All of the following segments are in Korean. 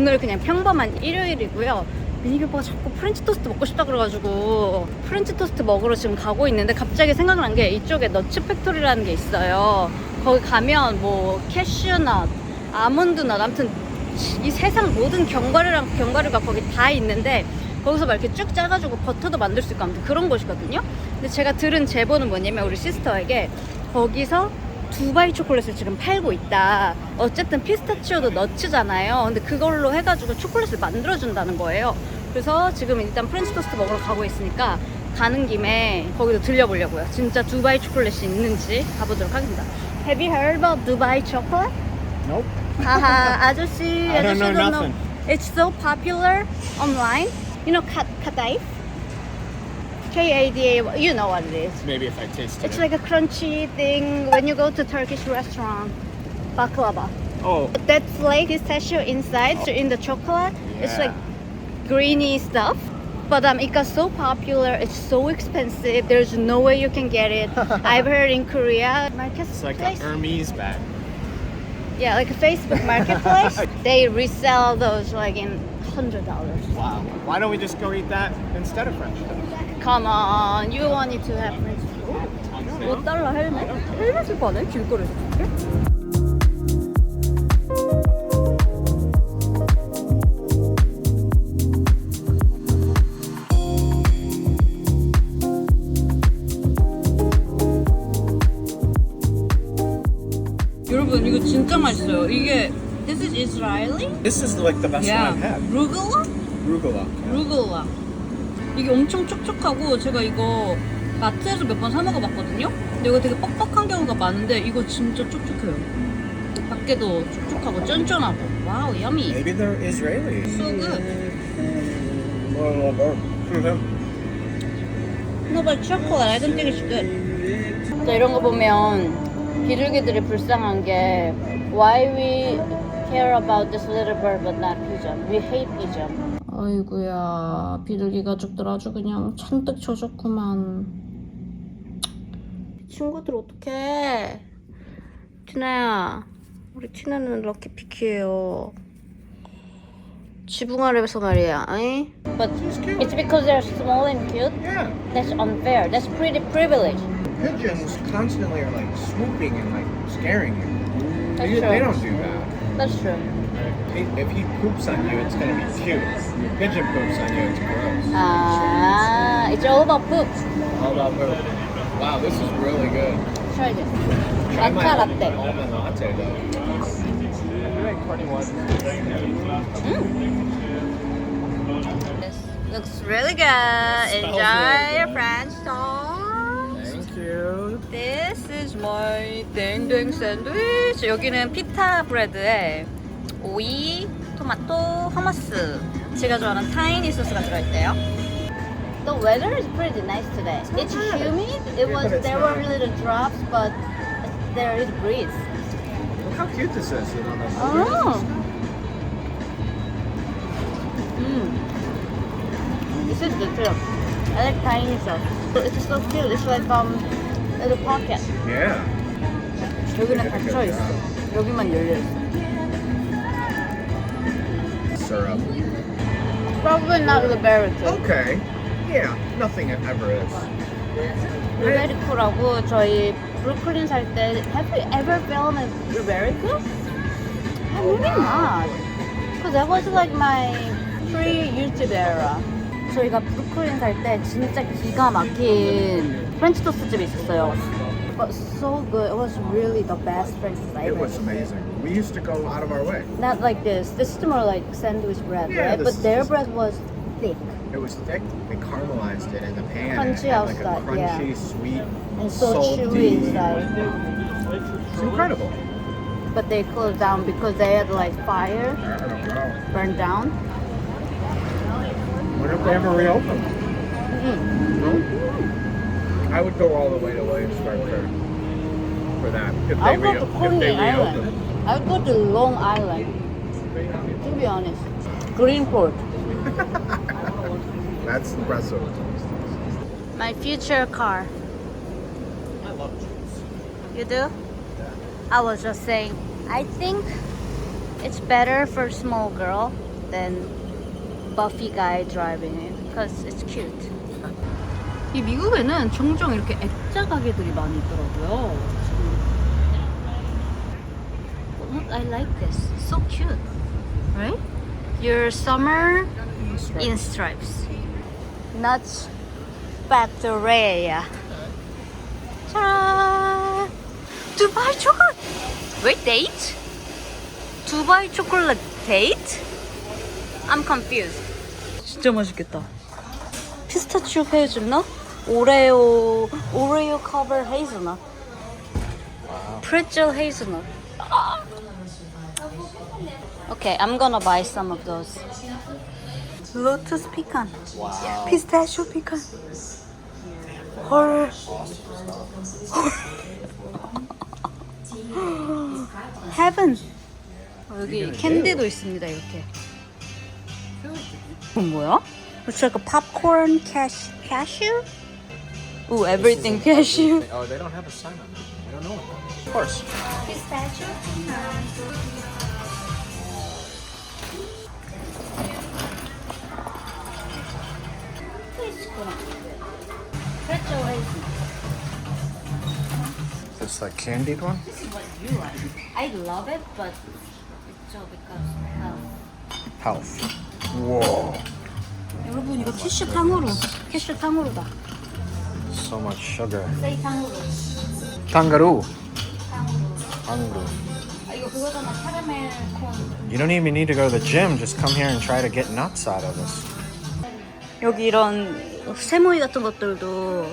오늘 그냥 평범한 일요일이고요. 미니 오빠가 자꾸 프렌치 토스트 먹고 싶다 그래가지고 프렌치 토스트 먹으러 지금 가고 있는데 갑자기 생각난 게 이쪽에 너츠 팩토리라는 게 있어요. 거기 가면 뭐 캐슈넛, 아몬드넛, 아무튼 이 세상 모든 견과류랑 견과류가 거기 다 있는데 거기서 막 이렇게 쭉 짜가지고 버터도 만들 수 있고 아무튼 그런 곳이거든요. 근데 제가 들은 제보는 뭐냐면 우리 시스터에게 거기서 두바이 초콜릿을 지금 팔고 있다. 어쨌든 피스타치오도 너츠잖아요. 근데 그걸로 해가지고 초콜릿을 만들어준다는 거예요. 그래서 지금 일단 프렌치 토스트 먹으러 가고 있으니까 가는 김에 거기도 들려보려고요. 진짜 두바이 초콜릿이 있는지 가보도록 하겠습니다. Have you heard about Dubai chocolate? Nope. 하하 아저씨 I don't 아저씨 know don't nothing. It's so popular online. You know kat kadaif? K-A-D-A. You know what it is. Maybe if I tasted It's like a crunchy thing when you go to Turkish restaurant. Baklava. oh, That flake pistachio inside so in the chocolate. yeah. It's like greeny stuff. But um, it got so popular. It's so expensive. There's no way you can get it. I've heard in Korea, it's marketplace. like a Hermes bag. Yeah, like a Facebook marketplace. they resell those like in hundred dollars. Wow. Why don't we just go eat that instead of French toast? Come on, you want it to toast. 5달러 헬멧? 헬멧을 파네? 길거리에서 그렇게? 여러분 이거 진짜 맛있어요. 이게 This is Israeli? This is like the best Yeah. one I've had. Rugula? Rugula. 루글라 이게 엄청 촉촉하고 제가 이거 마트에서 몇 번 사 먹어봤거든요 근데 이거 되게 뻑뻑한 경우가 많은데 이거 진짜 촉촉해요 밖에도 촉촉하고 쫀쫀하고 와우 야미 Maybe they're Israeli. So good. But chocolate I don't think it's good 자 이런 거 보면 비둘기들이 불쌍한 게 Why we care about this little bird but not pigeon We hate pigeon 아이구야 비둘기 가족들 아주 그냥 잔뜩 젖었구만 친구들 어떡해 티나야 우리 티나는 럭키피키예요 지붕 아래에서 말이야 아이? But it's because they're small and cute Yeah. That's unfair. That's pretty privilege. Pigeons constantly are like swooping and like scaring you. That's They, true. they don't do that. That's true. He- If he poops on you, it's gonna be cute. Pigeon poops on you, it's gross. Ah, it's all about poop. All about poop. Wow, this is really good. Try this. Try my Matcha almond latte. almond latte though. This looks really good. Enjoy your French toast. Thank you. This is my 땡땡 샌드위치. 여기는 피타 브레드에 오이, 토마토, 허머스. 제가 좋아하는 타이니 소스가 들어있대요. The weather is pretty nice today. It's humid. It Yeah, was but it's there were not. little drops, but there is breeze. Look how cute this is. You know, the Oh. Mm. This is good too. I like tiny stuff. It's so cute. It's like um little pocket. Yeah. 여기는 닫혀 있어. 여기만 열려 있어. Syrup. Probably not too. Okay. Yeah. Nothing ever is. Cool하고 저희 브루클린 살 때 Have you ever filmed in Iberico? Maybe not. Cause that was like my pre-YouTube era. 저희가 브루클린 살 때 진짜 기가 막힌 프렌치 토스트 집이 있었어요. But so good. It was really the best French toast I It ever was had. amazing. We used to go out of our way. Not like this. This is more like sandwich bread, Yeah, right? this But is their just- bread was thick It was thick. They caramelized it in the pan. Crunchy and it had like outside, a yeah. crunchy, sweet, and so salty. chewy inside. It's incredible. But they closed down because they had like fire I don't know. burned down. What if they ever reopen? Mm. No. I would go all the way to Williamsburg for, for that. If they, I'll go to if Coney they Island. reopen. I'll go to Long Island. To be honest, Greenport. That's impressive. My future car. I love juice. You do? I was just saying. I think it's better for a small girl than buffy guy driving it because it's cute. 이 미국에는 종종 이렇게 액자 가게들이 많이 있더라고요. Look, I like this. So cute. Right? Your summer in stripes. Nuts Factoria. 짜란! 두바이 초콜릿! Wait, date? 두바이 초콜릿 date? I'm confused. 진짜 맛있겠다. 피스타치오 헤이즐넛, 오레오, 오레오 커버 헤이즐넛, 프레첼 헤이즐넛. Okay, I'm gonna buy some of those. Lotus pecan. Wow. 피스타치오 pecan. 헐. Heaven. 어, 여기 캔디도 있습니다 이렇게. 이건 뭐야? It's like a popcorn cash cashew. Ooh, everything cashew. Oh, they don't have a sign on it. I don't know. Of course. Pistachio. It's like candied one? This is what you like. I love it, but it's all because of Health. Whoa. 여러분 이거 캐슈 탕후루. 캐슈 탕후루다. So much sugar. 세이 탕후루. Kangaroo. 탕후루. 아 이거 그거잖아 카라멜 콘. You don't even need to go to the gym. Just come here and try to get nuts out of this. 여기 이런 세모이 같은 것들도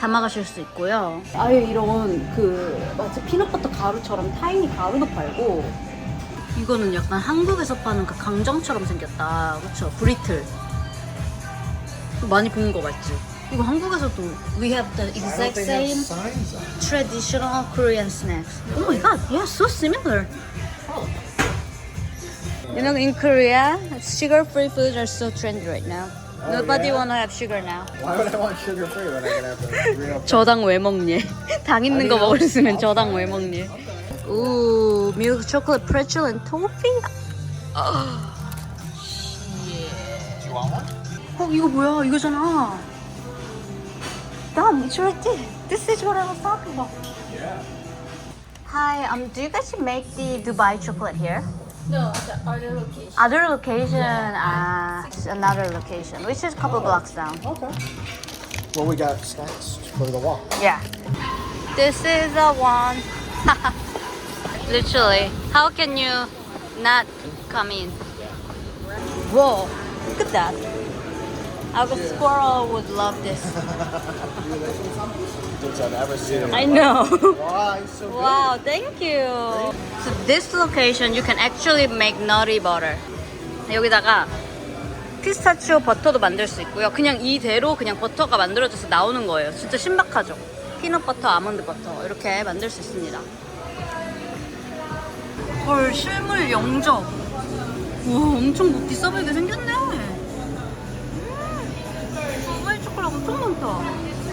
담아가실 수 있고요. 아예 이런 그 마치 피넛버터 가루처럼 타이니 가루도 팔고 이거는 약간 한국에서 파는 그 강정처럼 생겼다. 그렇죠? 브리틀. 많이 본 거 맞지? 이거 한국에서도 we have the exact same traditional Korean snacks. Oh my god, yeah, so similar. You know, in Korea, sugar-free foods are so trendy right now. Nobody yeah? wanna have sugar now. Why would I want sugar free when I can have the real? 저당 왜 먹니? 당 있는 거. 먹었으면 저당 왜 먹니? 오, milk chocolate pretzel and toffee. You want one? 어, 이거 뭐야? 이거잖아. Damn, it's right there. This is what I was talking about. Yeah. Hi, um, do you guys make the Dubai chocolate here? No, the other location. Other location, ah, it's another location, which is a couple blocks down. Okay. Well, we got snacks for the walk. Yeah. This is the one. Literally. How can you not come in? Whoa, look at that. Our squirrel would love this. Since I've ever seen. I know. Wow, he's so wow, thank you. So this location you can actually make nutty butter. 여기다가 피스타치오 버터도 만들 수 있고요. 그냥 이대로 그냥 버터가 만들어져서 나오는 거예요. 진짜 신박하죠? 피넛 버터, 아몬드 버터 이렇게 만들 수 있습니다. 헐, 실물 영접. 와, 엄청 뭐 비싸 보이게 생겼네. 음, 엄청 많다.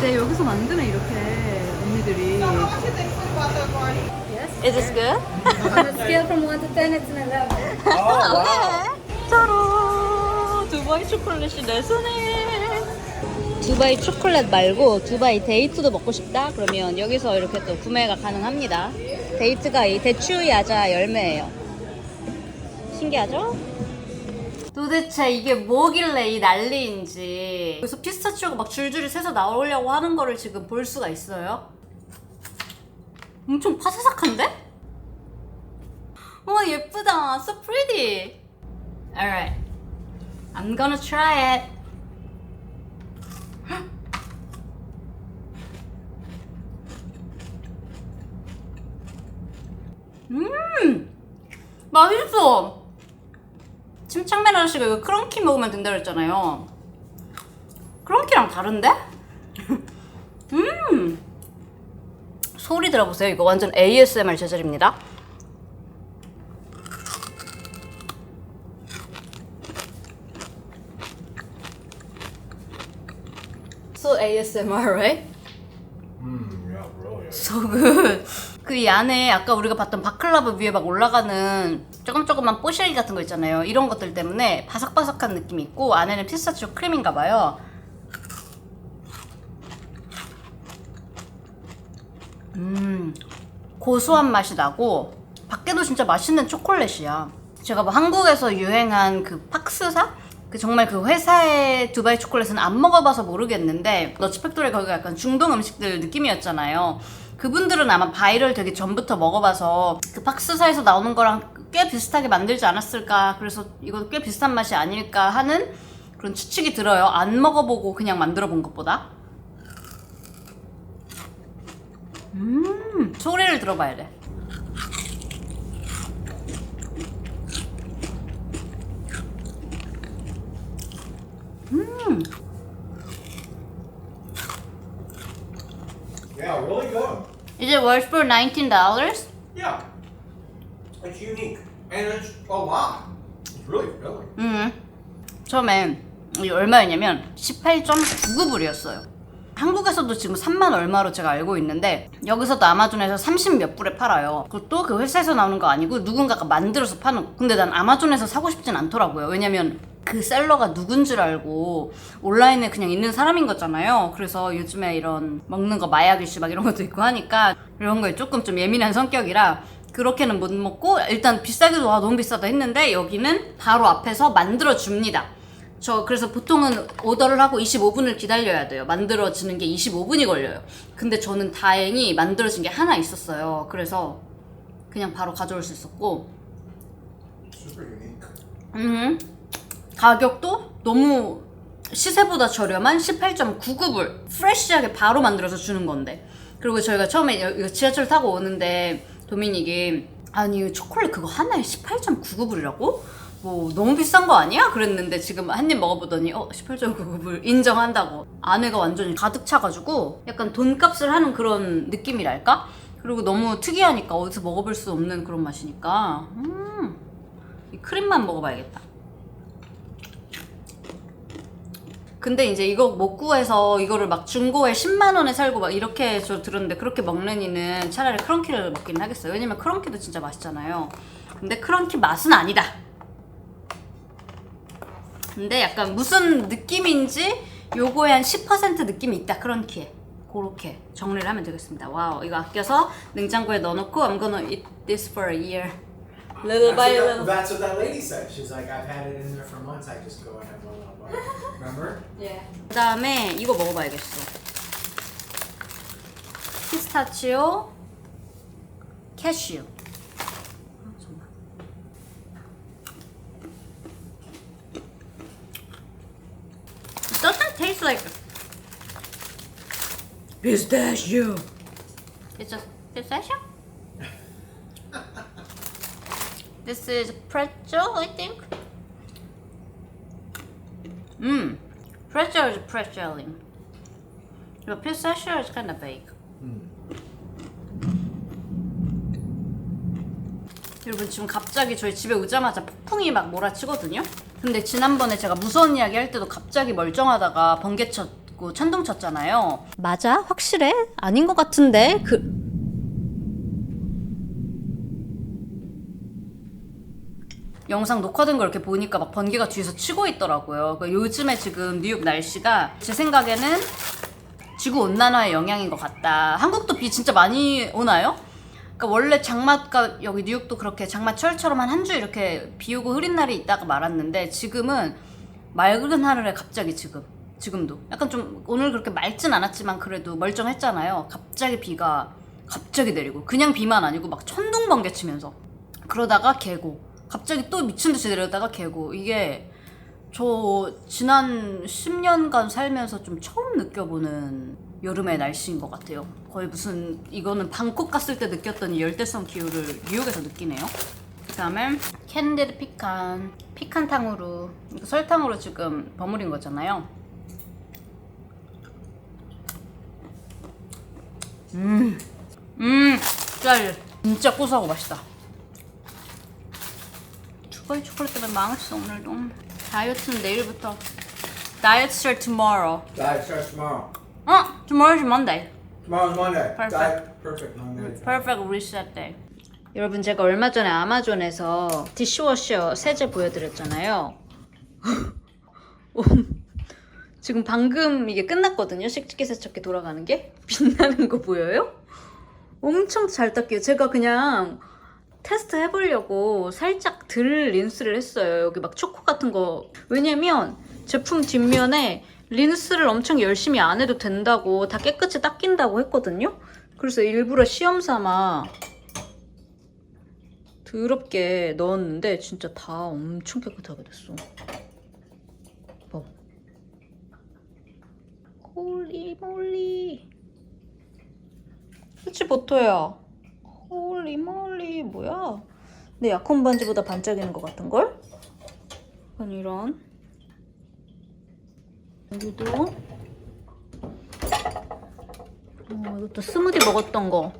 네, 여기서 만드네, 이렇게 언니들이. Is this good? On a scale from 1 to 10, it's an 11. Oh, wow. 짜란! 두바이 초콜릿이 내 손에. 두바이 초콜릿 말고 두바이 데이트도 먹고 싶다? 그러면 여기서 이렇게 또 구매가 가능합니다. 데이트가 이 대추 야자 열매예요. 신기하죠? 도대체 이게 뭐길래 이 난리인지 여기서 피스타치오가 막 줄줄이 새서 나오려고 하는 거를 지금 볼 수가 있어요. 엄청 파사삭한데? 와 예쁘다. So pretty. Alright. I'm gonna try it. 음! 맛있어! 침착맨 아저씨가 이거 크런키 먹으면 된다 그랬잖아요. 크런키랑 다른데? 음! 소리 들어보세요. 이거 완전 ASMR 재질입니다. So ASMR, right? Mm, yeah, really. So good. 그 이 안에 아까 우리가 봤던 바클라바 위에 막 올라가는 조금 조금만 뽀시기 같은 거 있잖아요. 이런 것들 때문에 바삭바삭한 느낌이 있고 안에는 피스타치오 크림인가 봐요. 음, 고소한 맛이 나고 밖에도 진짜 맛있는 초콜릿이야. 제가 뭐 한국에서 유행한 그 팍스사? 그 정말 그 회사의 두바이 초콜릿은 안 먹어봐서 모르겠는데 너츠팩토리 거기가 약간 중동 음식들 느낌이었잖아요. 그분들은 아마 바이럴 되기 전부터 먹어봐서 그 팍스사에서 나오는 거랑 꽤 비슷하게 만들지 않았을까. 그래서 이거 꽤 비슷한 맛이 아닐까 하는 그런 추측이 들어요. 안 먹어보고 그냥 만들어 본 것보다. 음, 소리를 들어봐야 돼. Yeah, really good. Is it worth for $19? Yeah. It's unique. And it's a lot. It's really filling. 음. 처음에 이게 얼마였냐면 18.99불이었어요. 한국에서도 지금 3만 얼마로 제가 알고 있는데 여기서도 아마존에서 30 몇 불에 팔아요. 그것도 그 회사에서 나오는 거 아니고 누군가가 만들어서 파는 거. 근데 난 아마존에서 사고 싶진 않더라고요. 왜냐면 그 셀러가 누군 줄 알고 온라인에 그냥 있는 사람인 거잖아요. 그래서 요즘에 이런 먹는 거 마약 이슈 막 이런 것도 있고 하니까 이런 거에 조금 좀 예민한 성격이라 그렇게는 못 먹고 일단 비싸기도 와 너무 비싸다 했는데 여기는 바로 앞에서 만들어 줍니다. 저 그래서 보통은 오더를 하고 25분을 기다려야 돼요. 만들어지는 게 25분이 걸려요. 근데 저는 다행히 만들어진 게 하나 있었어요. 그래서 그냥 바로 가져올 수 있었고. 음, 가격도 너무 시세보다 저렴한 18.99불 프레쉬하게 바로 만들어서 주는 건데 그리고 저희가 처음에 지하철 타고 오는데 도미닉이 아니 초콜릿 그거 하나에 18.99불이라고? 뭐 너무 비싼 거 아니야? 그랬는데 지금 한 입 먹어보더니 어 18.99불 인정한다고 안에가 완전히 가득 차가지고 약간 돈값을 하는 그런 느낌이랄까? 그리고 너무 특이하니까 어디서 먹어볼 수 없는 그런 맛이니까 음, 이 크림만 먹어봐야겠다 근데 이제 이거 못 구해서 이거를 막 중고에 10만 원에 살고 막 이렇게 저 들었는데 그렇게 먹는 이는 차라리 크런키를 먹긴 하겠어요. 왜냐면 크런키도 진짜 맛있잖아요. 근데 크런키 맛은 아니다. 근데 약간 무슨 느낌인지 요거에 한 10% 느낌이 있다 크런키에. 그렇게 정리를 하면 되겠습니다. 와우 이거 아껴서 냉장고에 넣어놓고 I'm gonna eat this for a year. Little That's by what, that, little. that's what that lady said. She's like, I've had it in there for months. I just go and have one little bite. Remember? Yeah. 그 다음에 이거 먹어봐야겠어. 피스타치오, 캐슈. 아, 정말. It doesn't taste like pistachio. It's a pistachio? this is pretzel, I think. Mm. Pretzel is pretzeling. But pistachio is kind of vague. 여러분 지금 갑자기 저희 집에 오자마자 폭풍이 막 몰아치거든요. 근데 지난번에 제가 무서운 이야기 할 때도 갑자기 멀쩡하다가 번개 쳤고 천둥 쳤잖아요. 맞아? 확실해? 아닌 것 같은데 그 영상 녹화된 걸 이렇게 보니까 막 번개가 뒤에서 치고 있더라고요. 그러니까 요즘에 지금 뉴욕 날씨가 제 생각에는 지구 온난화의 영향인 것 같다. 한국도 비 진짜 많이 오나요? 그러니까 원래 장마가 여기 뉴욕도 그렇게 장마철처럼 한 한 주 이렇게 비 오고 흐린 날이 있다가 말았는데 지금은 맑은 하늘에 갑자기 지금 지금도 약간 좀 오늘 그렇게 맑진 않았지만 그래도 멀쩡했잖아요. 갑자기 비가 갑자기 내리고 그냥 비만 아니고 막 천둥 번개 치면서 그러다가 개고 갑자기 또 미친 듯이 내려다가 개고 이게 저 지난 10년간 살면서 좀 처음 느껴보는 여름의 날씨인 것 같아요. 거의 무슨 이거는 방콕 갔을 때 느꼈던 이 열대성 기후를 뉴욕에서 느끼네요. 그다음에 캔디드 피칸 피칸탕으로 설탕으로 지금 버무린 거잖아요. 음, 음, 짤 진짜 고소하고 맛있다. 두바이 초콜릿 때문에 망했어 오늘도. 다이어트는 내일부터. Diet start tomorrow. Diet starts tomorrow. 어, tomorrow's Monday. Tomorrow's Monday. Perfect. Diet perfect Monday. Perfect reset day. 여러분 제가 얼마 전에 아마존에서 디시워셔 세제 보여드렸잖아요. 지금 방금 이게 끝났거든요. 식기 세척기 돌아가는 게 빛나는 거 보여요? 엄청 잘 닦여요. 제가 그냥 테스트 해보려고 살짝 들 린스를 했어요. 여기 막 초코 같은 거. 왜냐면 제품 뒷면에 린스를 엄청 열심히 안 해도 된다고 다 깨끗이 닦인다고 했거든요. 그래서 일부러 시험 삼아 더럽게 넣었는데 진짜 다 엄청 깨끗하게 됐어. 봐. 홀리 몰리. 그치 보토야. 홀리 몰리 뭐야? 내 약혼 반지보다 반짝이는 것 같은 걸? 약간 이런. 여기도. 어, 이것도 스무디 먹었던 거.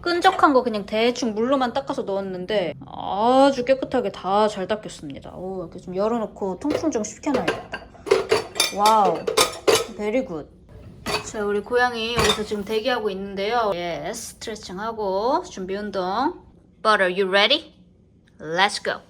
끈적한 거 그냥 대충 물로만 닦아서 넣었는데 아주 깨끗하게 다 잘 닦였습니다. 오, 이렇게 좀 열어놓고 통풍 좀 시켜놔야겠다. 와우, 베리 굿. 자, 우리 고양이 여기서 지금 대기하고 있는데요. 예, 스트레칭하고 준비 운동. Butter, you ready? Let's go.